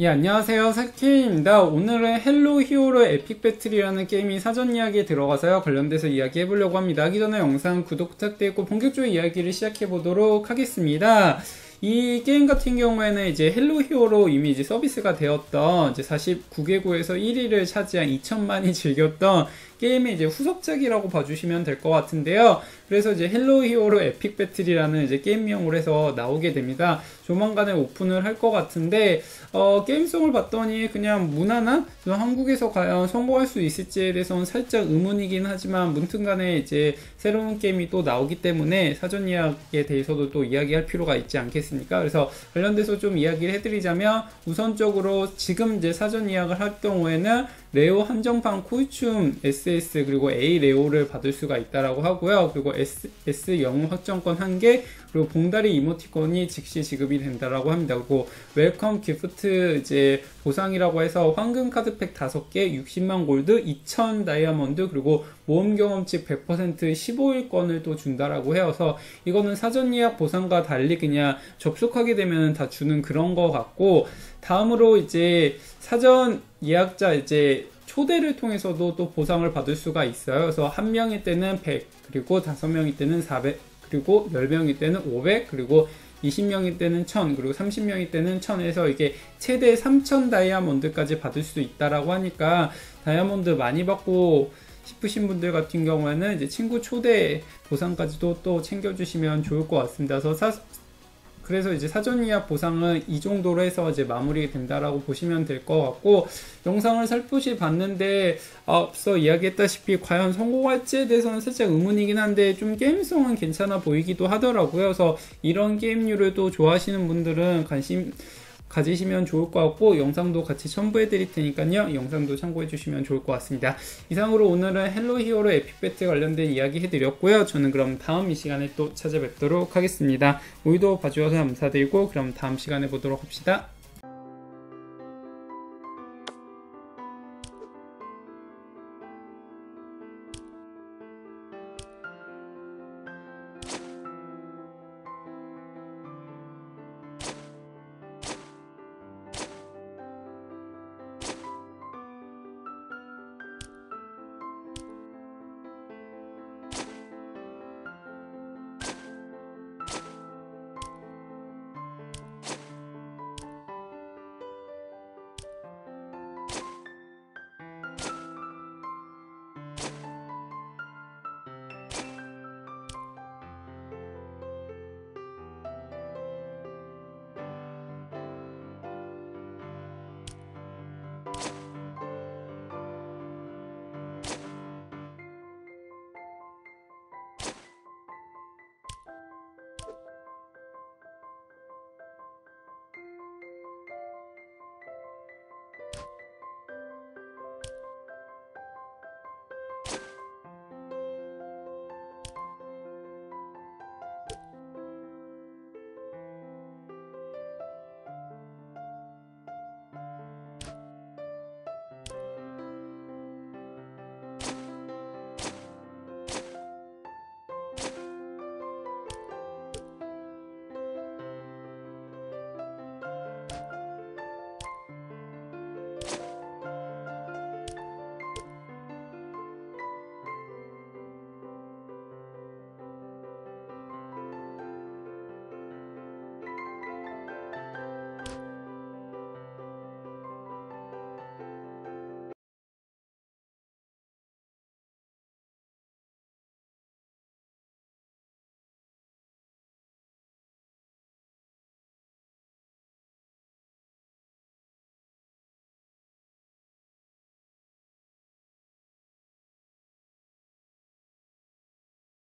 예, 안녕하세요. 사케입니다. 오늘은 헬로 히어로 에픽 배틀이라는 게임이 사전 이야기에 들어가서요. 관련돼서 이야기 해보려고 합니다. 하기 전에 영상 구독 부탁드리고 본격적으로 이야기를 시작해 보도록 하겠습니다. 이 게임 같은 경우에는 이제 헬로 히어로 이미 이제 서비스가 되었던 이제 49개국에서 1위를 차지한 2천만이 즐겼던 게임의 이제 후속작이라고 봐주시면 될 것 같은데요. 그래서 이제 헬로 히어로 에픽 배틀이라는 이제 게임명으로 해서 나오게 됩니다. 조만간에 오픈을 할 것 같은데 어, 게임성을 봤더니 그냥 무난한 한국에서 과연 성공할 수 있을지에 대해서는 살짝 의문이긴 하지만 문튼간에 이제 새로운 게임이 또 나오기 때문에 사전 예약에 대해서도 또 이야기할 필요가 있지 않겠습니까? 그래서 관련돼서 좀 이야기를 해드리자면 우선적으로 지금 이제 사전 예약을 할 경우에는 레오 한정판 코이춤 SS 그리고 A 레오를 받을 수가 있다라고 하고요. 그리고 S, S 영웅 확정권 1개 그리고 봉다리 이모티콘이 즉시 지급이 된다라고 합니다. 그리고 웰컴 기프트 이제 보상이라고 해서 황금 카드팩 5개 60만 골드 2000 다이아몬드 그리고 모험 경험치 100% 15일권을 또 준다라고 해서 이거는 사전 예약 보상과 달리 그냥 접속하게 되면 다 주는 그런 거 같고 다음으로 이제 사전 예약자 이제 초대를 통해서도 또 보상을 받을 수가 있어요. 그래서 한 명일 때는 100, 그리고 다섯 명일 때는 400, 그리고 10명일 때는 500, 그리고 20명일 때는 1000, 그리고 30명일 때는 1000에서 이게 최대 3000 다이아몬드까지 받을 수 있다라고 하니까 다이아몬드 많이 받고 싶으신 분들 같은 경우에는 이제 친구 초대 보상까지도 또 챙겨주시면 좋을 것 같습니다. 그래서 사, 그래서 이제 사전 예약 보상은 이 정도로 해서 이제 마무리 된다라고 보시면 될 것 같고 영상을 살포시 봤는데 앞서 이야기했다시피 과연 성공할지에 대해서는 살짝 의문이긴 한데 좀 게임성은 괜찮아 보이기도 하더라고요. 그래서 이런 게임류를 또 좋아하시는 분들은 관심 가지시면 좋을 것 같고 영상도 같이 첨부해 드릴 테니까요. 영상도 참고해 주시면 좋을 것 같습니다. 이상으로 오늘은 헬로 히어로 에픽배트 관련된 이야기 해드렸고요. 저는 그럼 다음 이 시간에 또 찾아뵙도록 하겠습니다. 오늘도 봐주셔서 감사드리고 그럼 다음 시간에 보도록 합시다